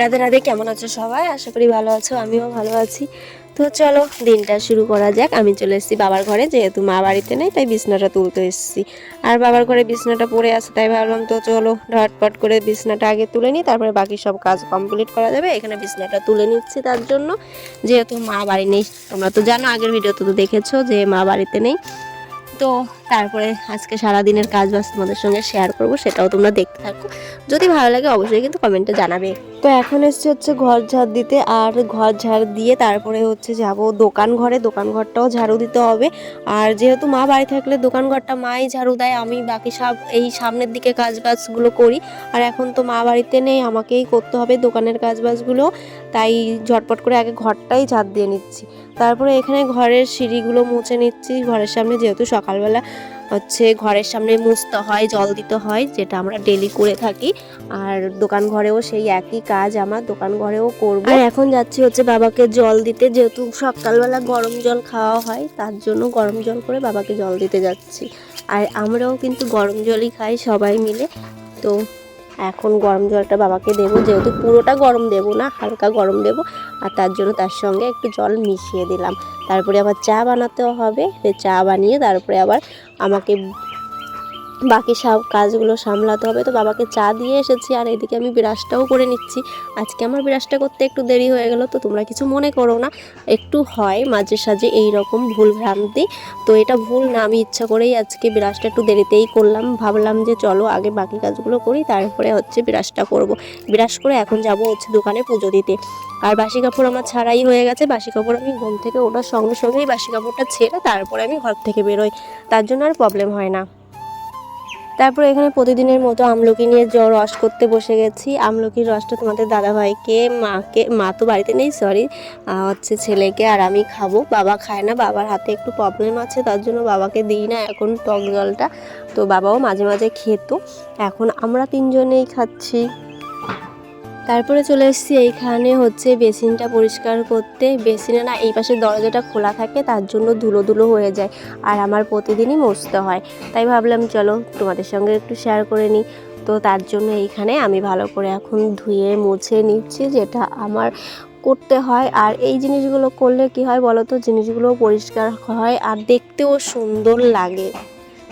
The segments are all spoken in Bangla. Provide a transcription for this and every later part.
রাধে রাধে, কেমন আছো সবাই? আশা করি ভালো আছো, আমিও ভালো আছি। তো চলো, দিনটা শুরু করা যাক। আমি চলে এসেছি বাবার ঘরে, যেহেতু মা বাড়িতে নেই, তাই বিছনাটা তুলতে এসেছি। আর বাবার ঘরে বিছনাটা পড়ে আছে, তাই ভাবলাম তো চলো ঢটপট করে বিছনাটা আগে তুলে নিই, তারপরে বাকি সব কাজ কমপ্লিট করা যাবে। এখানে বিছনাটা তুলে নিচ্ছি তার জন্য। যেহেতু মা বাড়ি নেই, তোমরা তো জানো, আগের ভিডিওতে তো দেখেছ যে মা বাড়িতে নেই। তো তারপরে আজকে সারাদিনের কাজ বাজ তোমাদের সঙ্গে শেয়ার করব, সেটাও তোমরা দেখতে থাকো। যদি ভালো লাগে অবশ্যই কিন্তু কমেন্টে জানাবে। তো এখন এসছে হচ্ছে ঘর ঝাড় দিতে, আর ঘর ঝাড় দিয়ে তারপরে হচ্ছে যাব দোকান ঘরে। দোকান ঘরটাও ঝাড়ু দিতে হবে। আর যেহেতু মা বাড়ি থাকলে দোকান ঘরটা মাই ঝাড়ু দেয়, আমি বাকি সব এই সামনের দিকে কাজ বাজগুলো করি। আর এখন তো মা বাড়িতে নেই, আমাকেই করতে হবে দোকানের কাজ বাজগুলো। তাই ঝটপট করে আগে ঘরটাই ঝাড় দিয়ে নিচ্ছি। তারপরে এখানে ঘরের সিঁড়িগুলো মুছে নিচ্ছি। ঘরের সামনে যেহেতু সকালবেলা হচ্ছে ঘরের সামনে মুছতে হয়, জল দিতে হয়, যেটা আমরা ডেলি করে থাকি। আর দোকান ঘরেও সেই একই কাজ আমার দোকান ঘরেও করব। আর এখন যাচ্ছি হচ্ছে বাবাকে জল দিতে, যেহেতু সকালবেলা গরম জল খাওয়া হয়, তার জন্য গরম জল করে বাবাকে জল দিতে যাচ্ছি। আর আমরাও কিন্তু গরম জলই খাই সবাই মিলে। তো এখন গরম জলটা বাবাকে দেবো, যেহেতু পুরোটা গরম দেবো না, হালকা গরম দেবো, আর তার জন্য তার সঙ্গে একটু জল মিশিয়ে দিলাম। তারপরে আবার চা বানাতেও হবে চা বানিয়ে তারপরে আবার আমাকে বাকি সব কাজগুলো সামলাতে হবে। তো বাবাকে চা দিয়ে এসেছি আর এদিকে আমি ব্রাশটাও করে নিচ্ছি। আজকে আমার ব্রাশটা করতে একটু দেরি হয়ে গেল, তো তোমরা কিছু মনে করো না। একটু হয় মাঝে সাঝে এই রকম ভুল ভ্রান্তি। তো এটা ভুল না, আমি ইচ্ছা করেই আজকে ব্রাশটা একটু দেরিতেই করলাম। ভাবলাম যে চলো আগে বাকি কাজগুলো করি, তারপরে হচ্ছে ব্রাশটা করব। ব্রাশ করে এখন যাব হচ্ছে দোকানে পুজো দিতে। আর বাসি কাপড় আমার ছাড়াই হয়ে গেছে। বাসি কাপড় আমি ঘুম থেকে ওঠার সঙ্গে সঙ্গেই বাসি কাপড়টা ছেড়ে তারপরে আমি ঘর থেকে বেরোই। তার জন্য আর প্রবলেম হয় না। তারপর এখানে প্রতিদিনের মতো আমলকি নিয়ে জ রস করতে বসে গেছি। আমলকির রসটা তোমাদের দাদাভাইকে, মাকে, মা তো বাড়িতে নেই সরি হচ্ছে ছেলেকে আর আমি খাব। বাবা খায় না, বাবার হাতে একটু প্রবলেম আছে, তার জন্য বাবাকে দিই না এখন টক জলটা। তো বাবাও মাঝে মাঝে খেত। এখন আমরা তিনজনেই খাচ্ছি। তারপরে চলে এসেছি এইখানে হচ্ছে বেসিনটা পরিষ্কার করতে। বেসিনে না এই পাশে দরজাটা খোলা থাকে, তার জন্য ধুলো ধুলো হয়ে যায় আর আমার প্রতিদিনই মুছতে হয়। তাই ভাবলাম চলো তোমাদের সঙ্গে একটু শেয়ার করে নিই। তো তার জন্য এইখানে আমি ভালো করে এখন ধুয়ে মুছে নিচ্ছি যেটা আমার করতে হয়। আর এই জিনিসগুলো করলে কি হয় বলো তো জিনিসগুলো পরিষ্কার হয় আর দেখতেও সুন্দর লাগে।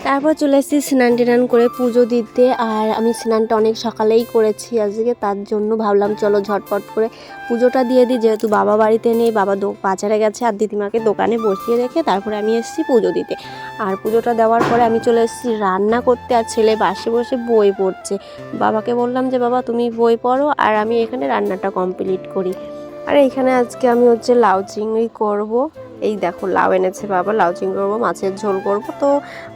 তারপর চলে এসেছি স্নান টেনান করে পুজো দিতে, আর আমি স্নানটা অনেক সকালেই করেছি আজকে, তার জন্য ভাবলাম চলো ঝটপট করে পুজোটা দিয়ে দিই। যেহেতু বাবা বাড়িতে নেই, বাবা বাজারে গেছে আর দিদিমাকে দোকানে বসিয়ে রেখে তারপরে আমি এসেছি পুজো দিতে। আর পুজোটা দেওয়ার পরে আমি চলে এসেছি রান্না করতে, আর ছেলে বাসে বসে বই পড়ছে। বাবাকে বললাম যে, বাবা, তুমি বই পড়ো, আর আমি এখানে রান্নাটা কমপ্লিট করি। আর এইখানে আজকে আমি হচ্ছে লাউ চিংড়ি করব। এই দেখো লাউ এনেছে বাবা লাউ চিংড়ি করব মাছের ঝোল করব। তো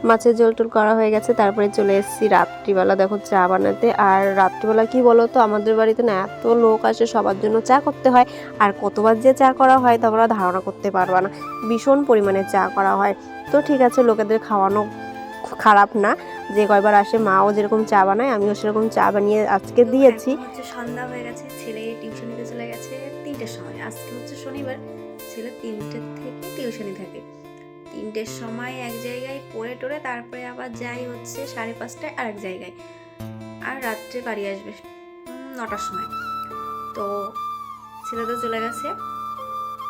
মাছের ঝোল টোল করা হয়ে গেছে তারপরে চলে এসেছি রাত্রিবেলা দেখো চা বানাতে। আর রাত্রিবেলা কি বলো তো আমাদের বাড়িতে না এত লোক আসে সবার জন্য চা করতে হয়। আর কতবার যে চা করা হয় তোমরা ধারণা করতে পারবা না। ভীষণ পরিমাণে চা করা হয়। তো ঠিক আছে লোকেদের খাওয়ানো খারাপ না। যে কয়বার আসে মাও যেরকম চা বানায় আমিও সেরকম চা বানিয়ে আজকে দিয়েছি। সন্ধ্যা হয়ে গেছে ছেলে টিউশনিতে চলে গেছে তিনটের সময়। আজকে হচ্ছে শনিবার ছেলে তিনটের থেকে টিউশনি থাকে। তিনটের সময় এক জায়গায় পড়ে টোরে তারপরে আবার যাই হচ্ছে সাড়ে পাঁচটায় আরেক জায়গায়। আর রাত্রে বাড়ি আসবে নটার সময়। তো ছেলে তো চলে গেছে।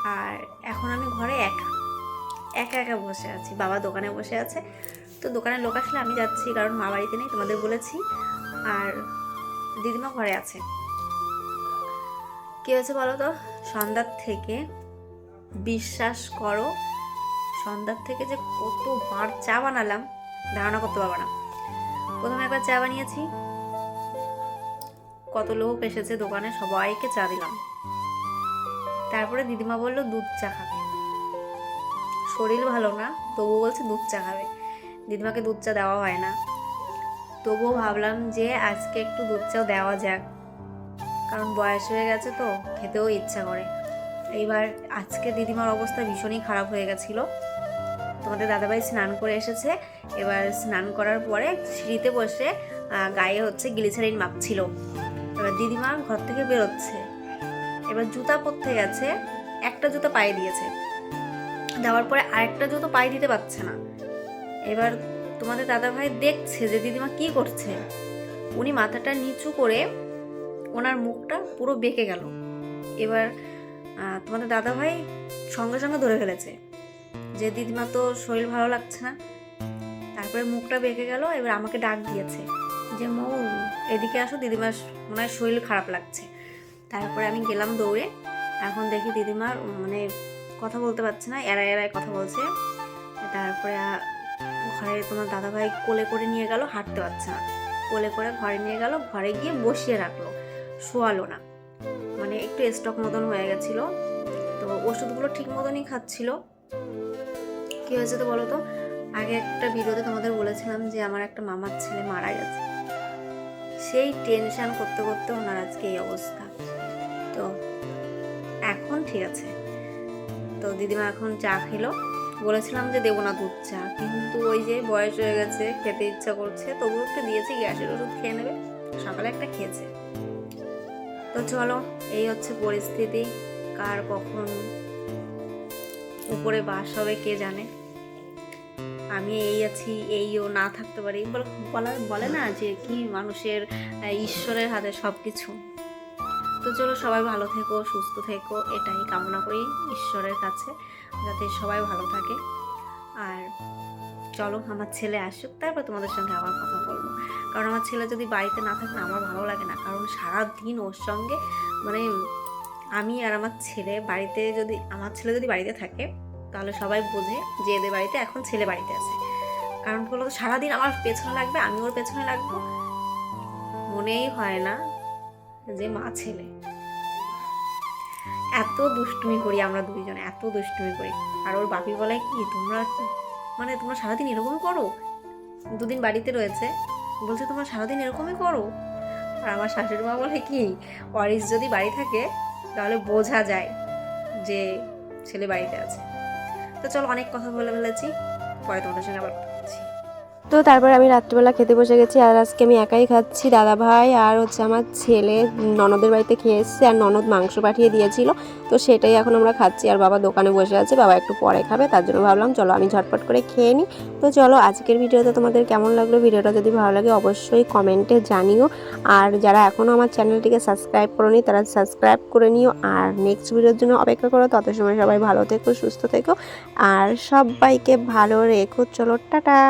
আর এখন আমি ঘরে একা। একা একা বসে আছি। বাবা দোকানে বসে আছে। তো দোকানে লোক আসলে আমি যাচ্ছি, কারণ মা বাড়িতে নেই, তোমাদের বলেছি। আর দিদিমা ঘরে আছে। কি হয়েছে বলো তো? সন্ধ্যার থেকে বিশ্বাস করো, সন্ধ্যার থেকে যে কতবার চা বানালাম, ধারণা করতে পারব না। প্রথমে একবার চা বানিয়েছি। কত লোক এসেছে দোকানে, সবাইকে চা দিলাম। তারপরে দিদিমা বলল, দুধ চা খাবে। শরীর ভালো না, তবুও বলছে, দুধ চা খাবে। দিদিমাকে দুধ চা দেওয়া হয় না। তবুও ভাবলাম যে, আজকে একটু দুধ চাও দেওয়া যাক। কারণ বয়স হয়ে গেছে তো, খেতেও ইচ্ছা করে। এইবার আজকে দিদিমার অবস্থা ভীষণই খারাপ হয়ে গেছিল। তোমাদের দাদাভাই স্নান করে এসেছে। এবার স্নান করার পরে সিঁড়িতে বসে গায়ে হচ্ছে গ্লিসারিন মাখছিল এবার দিদিমা ঘর থেকে বেরোচ্ছে। এবার জুতা পরতে গেছে, একটা জুতো পায়ে দিয়েছে। দেওয়ার পরে আরেকটা জুতো পায়ে দিতে পারছে না। এবার তোমাদের দাদাভাই দেখছে যে দিদিমা কি করছে। উনি মাথাটা নিচু করে ওনার মুখটা পুরো বেঁকে গেল। এবার তোমাদের দাদাভাই সঙ্গে সঙ্গে ধরে ফেলেছে যে, দিদিমা তো শরীর ভালো লাগছে না। তারপরে মুখটা বেঁকে গেল, এবার আমাকে ডাক দিয়েছে যে, মৌ, এদিকে আসো, দিদিমার মনে হয় শরীর খারাপ লাগছে। তারপরে আমি গেলাম দৌড়ে, এখন দেখি দিদিমার মানে কথা বলতে পারছে না, এড়ায় এড়ায় কথা বলছে। তারপরে ঘরে তোমার দাদাভাই কোলে করে নিয়ে গেল, হাঁটতে পারছে না। কোলে করে ঘরে নিয়ে গেল, ঘরে গিয়ে বসিয়ে রাখল, শোয়ালো না। মানে একটু স্টক মতন হয়ে গেছিল। তো ওষুধগুলো ঠিক মতনই খাচ্ছিল। কি হয়েছে তো বলো তো? আগে একটা ভিডিওতে তোমাদের বলেছিলাম যে আমার একটা মামার ছেলে মারা গেছে। সেই টেনশন করতে করতে ওনার আজকে এই অবস্থা। তো এখন ঠিক আছে। তো দিদিমা এখন চা খেলো। বলেছিলাম যে দেবো না দুধ চা। কিন্তু ওই যে বয়স হয়ে গেছে, খেতে ইচ্ছা করছে, তবুও একটা দিয়েছি, গ্যাসের ওষুধ খেয়ে নেবে। সকালে একটা খেয়েছে। তো চলো, এই হচ্ছে পরিস্থিতি। কার কখন উপরে বাস হবে কে জানে। আমি এই আছি এইও না থাকতে পারি। বল- বলা না যে কি মানুষের ঈশ্বরের হাতে সব কিছু তো চলো, সবাই ভালো থেকো, সুস্থ থেকো, এটাই কামনা করি ঈশ্বরের কাছে, যাতে সবাই ভালো থাকে। আর চলো আমার ছেলে আসুক, তারপর তোমাদের সঙ্গে আবার কথা বলব। কারণ আমার ছেলে যদি বাড়িতে না থাকে, আমার ভালো লাগে না। কারণ সারা দিন ওর সঙ্গে মানে আমি আর আমার ছেলে বাড়িতে যদি, আমার ছেলে যদি বাড়িতে থাকে, তাহলে সবাই বোঝে যে এদের বাড়িতে এখন ছেলে বাড়িতে আছে। কারণ কি বলতো, সারাদিন আমার পেছনে লাগবে, আমি ওর পেছনে লাগবো। মনেই হয় না যে মা ছেলে। এত দুষ্টুমি করি আমরা দুইজনে, এত দুষ্টুমি করি। আর ওর বাপি বলে কি, তোমরা মানে তোমরা সারাদিন এরকম করো? দুদিন বাড়িতে রয়েছে। বলছে, তোমরা সারাদিন এরকমই করো? আর আমার শাশুড়ি মা বলে কি, অরিস যদি বাড়ি থাকে, তাহলে বোঝা যায় যে ছেলে বাড়িতে আছে। তো চলো, অনেক কথা বলে ফেলেছি। পরে তোমাদের সঙ্গে আবার। তো তারপর আমি রাত্রিবেলা খেতে বসে গেছি আর আজকে আমি একাই খাচ্ছি দাদা ভাই আর হচ্ছে আমার ছেলে ননদের বাড়িতে খেয়ে এসছে আর ননদ মাংস পাঠিয়ে দিয়েছিল। তো সেটাই এখন আমরা খাচ্ছি আর বাবা দোকানে বসে আছে, বাবা একটু পরে খাবে, তার জন্য ভাবলাম চলো আমি ঝটপট করে খেয়ে নিই। তো চলো আজকের ভিডিওতে তোমাদের কেমন লাগল? ভিডিওটা যদি ভালো লাগে অবশ্যই কমেন্টে জানিও। আর যারা এখনও আমার চ্যানেলটিকে সাবস্ক্রাইব করোনি তারা সাবস্ক্রাইব করে নিও। আর নেক্সট ভিডিওর জন্য অপেক্ষা করো, তত সময় সবাই ভালো থেকো, সুস্থ থেকো। আর সবাইকে ভালো রেখো, চলো টাটা।